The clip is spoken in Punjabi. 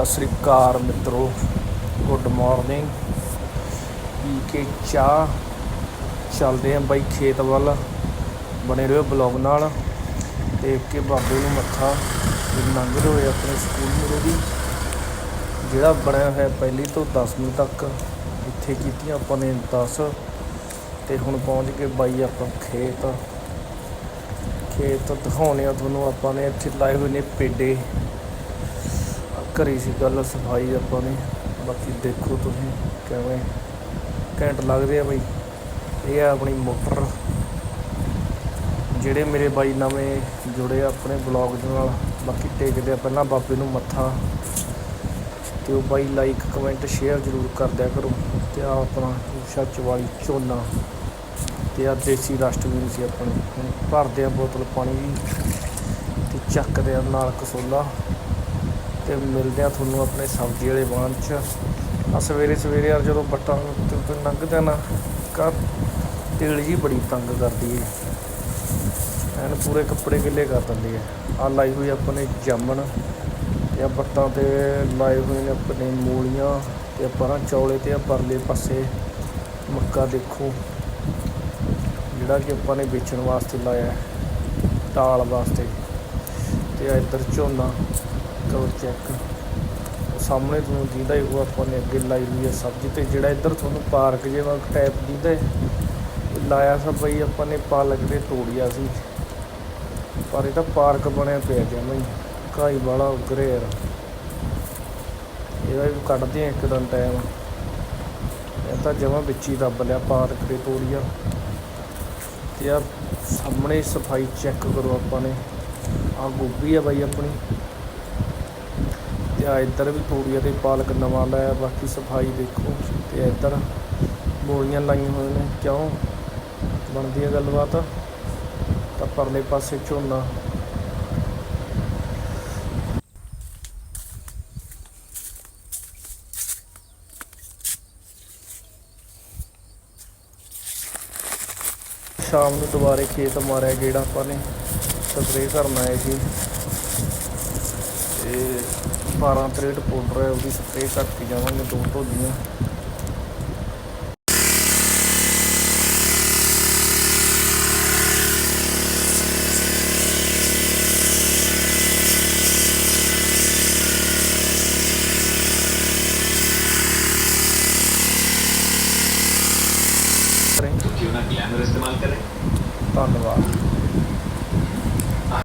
ਸਤਿ ਸ੍ਰੀ ਅਕਾਲ ਮਿੱਤਰੋ ਗੁੱਡ ਮਾਰਨਿੰਗ ਪੀ ਕੇ ਚਾਹ ਚੱਲਦੇ ਆਂ ਬਾਈ ਖੇਤ ਵੱਲ, ਬਣੇ ਰਹੋ ਬਲੌਗ ਨਾਲ। ਦੇਖ ਕੇ ਬਾਬੇ ਨੂੰ ਮੱਥਾ ਵੀ ਲੰਘਦੇ ਹੋਏ ਆਪਣੇ ਸਕੂਲ ਮੁਰੇ ਦੀ ਜਿਹੜਾ ਬਣਿਆ ਹੋਇਆ ਪਹਿਲੀ ਤੋਂ 10ਵੀਂ ਤੱਕ, ਇੱਥੇ ਕੀਤੀਆਂ ਆਪਾਂ ਨੇ 10 ਤੇ ਹੁਣ ਪਹੁੰਚ ਕੇ ਬਾਈ ਆਪਾਂ ਖੇਤ। ਖੇਤ ਦਿਖਾਉਣੇ ਆ ਤੁਹਾਨੂੰ ਆਪਾਂ ਨੇ, ਇੱਥੇ ਲਾਏ ਹੋਏ ਨੇ ਪੇਡੇ। ਕਰੀ ਸੀ, ਗੱਲ ਸਫ਼ਾਈ ਆਪਾਂ ਨੇ। ਬਾਕੀ ਦੇਖੋ ਤੁਸੀਂ ਕਿਵੇਂ ਘੈਂਟ ਲੱਗਦੇ ਆ ਬਾਈ। ਇਹ ਆ ਆਪਣੀ ਮੋਟਰ। ਜਿਹੜੇ ਮੇਰੇ ਬਾਈ ਨਵੇਂ ਜੁੜੇ ਆ ਆਪਣੇ ਬਲੌਗ ਦੇ ਨਾਲ, ਬਾਕੀ ਟੇਕਦੇ ਆ ਪਹਿਲਾਂ ਬਾਬੇ ਨੂੰ ਮੱਥਾ। ਤੇ ਉਹ ਬਾਈ ਲਾਈਕ ਕਮੈਂਟ ਸ਼ੇਅਰ ਜ਼ਰੂਰ ਕਰ ਦਿਆ ਕਰੋ। ਤੇ ਆ ਆਪਣਾ ਸੱਚ ਵਾਲੀ ਝੋਨਾ। ਤੇ ਆ ਦੇਸੀ ਡਸਟਬਿਨ ਸੀ ਆਪਣੇ। ਭਰਦੇ ਆ ਬੋਤਲ ਪਾਣੀ ਦੀ ਤੇ ਚੱਕਦੇ ਆ ਨਾਲ ਕਸੋਲਾ। ਤੇ ਮਿਲਦੇ ਆ ਤੁਹਾਨੂੰ ਆਪਣੇ ਸਬਜ਼ੀ ਵਾਲੇ ਵਾਹਨ 'ਚ। ਆ ਸਵੇਰੇ ਸਵੇਰੇ ਯਾਰ ਜਦੋਂ ਬੱਟਾਂ ਤੇ ਉੱਤੇ ਲੰਘਦੇ ਨਾ ਕਾ ਤੇਲ ਜੀ ਬੜੀ ਤੰਗ ਕਰਦੀ ਹੈ ਐਨ ਪੂਰੇ ਕੱਪੜੇ ਗਿੱਲੇ ਕਰ ਦਿੰਦੀ ਹੈ ਆ ਲਾਈ ਹੋਈ ਆਪਣੇ ਜਾਮਣ ਤੇ ਆ ਬੱਟਾਂ ਤੇ ਲਾਏ ਹੋਏ ਨੇ ਆਪਣੇ ਮੂਲੀਆਂ ਤੇ ਪਰਾਂ ਚੌਲੇ ਤੇ ਆ ਪਰਲੇ ਪਾਸੇ ਮੱਕਾ ਦੇਖੋ। ਜਿਹੜਾ ਕਿ ਆਪਾਂ ਨੇ ਵੇਚਣ ਵਾਸਤੇ ਲਾਇਆ ਹੈ ਟਾਲ ਵਾਸਤੇ। ਤੇ ਇੱਧਰ ਝੋਨਾ। ਕਰੋ ਚੈੱਕ ਸਾਹਮਣੇ ਤੁਹਾਨੂੰ ਜਿਹਦਾ ਉਹ ਆਪਾਂ ਨੇ ਅੱਗੇ ਲਾਈ ਹੋਈ ਹੈ ਸਬਜ਼ੀ ਤੇ ਜਿਹੜਾ ਇੱਧਰ ਤੁਹਾਨੂੰ ਪਾਰਕ ਜਿਹਾ ਟਾਈਪ ਜਿਹਦਾ ਹੈ ਲਾਇਆ ਸਭ ਬਈ ਆਪਾਂ ਨੇ ਪਾਲਕ ਦੇ ਤੋੜਿਆ ਸੀ। ਪਰ ਇਹ ਤਾਂ ਪਾਰਕ ਬਣਿਆ ਪਿਆ ਜਮਾਂ ਹੀ ਘਾਈ ਵਾਲਾ ਉਗਰੇ ਯਾਰ। ਇਹਦਾ ਵੀ ਕੱਢਦੇ ਆ ਇੱਕ ਦਿਨ ਟਾਈਮ ਇਹ ਤਾਂ ਜਮਾਂ ਵਿੱਚ ਹੀ ਦੱਬ ਲਿਆ ਪਾਰਕ ਦੇ ਤੋੜੀਆ। ਤੇ ਆ ਸਾਹਮਣੇ ਸਫ਼ਾਈ ਚੈੱਕ ਕਰੋ ਆਪਾਂ ਨੇ। ਆ ਗੋਭੀ ਆ ਬਾਈ ਆਪਣੀ। ਤੇ ਆ ਇੱਧਰ ਵੀ ਤੂੜੀਆਂ ਤੇ ਪਾਲਕ ਨਵਾਂ ਲਾਇਆ, ਬਾਕੀ ਸਫ਼ਾਈ ਦੇਖੋ ਤੇ ਇੱਧਰ ਬੋਰੀਆਂ ਲਾਈਆਂ ਹੋਈਆਂ ਨੇ, ਕਿਉਂ? ਬਣਦੀ ਹੈ ਗੱਲਬਾਤ। ਤਾਂ ਪਰਲੇ ਪਾਸੇ ਝੋਨਾ। ਸ਼ਾਮ ਨੂੰ ਦੁਬਾਰੇ ਖੇਤ ਮਾਰਿਆ ਗੇੜਾ ਆਪਾਂ ਨੇ। ਸਪਰੇਅ ਕਰਨ ਆਏ ਸੀ। ਤੇ 12 ਤਰੇਟ ਪਾਊਡਰ ਹੈ ਉਹਦੀ ਸਪਰੇਅ ਕਰਕੇ ਜਾਵਾਂਗੇ ਦੋ ਢੋਲੀਆਂ ਧੰਨਵਾਦ।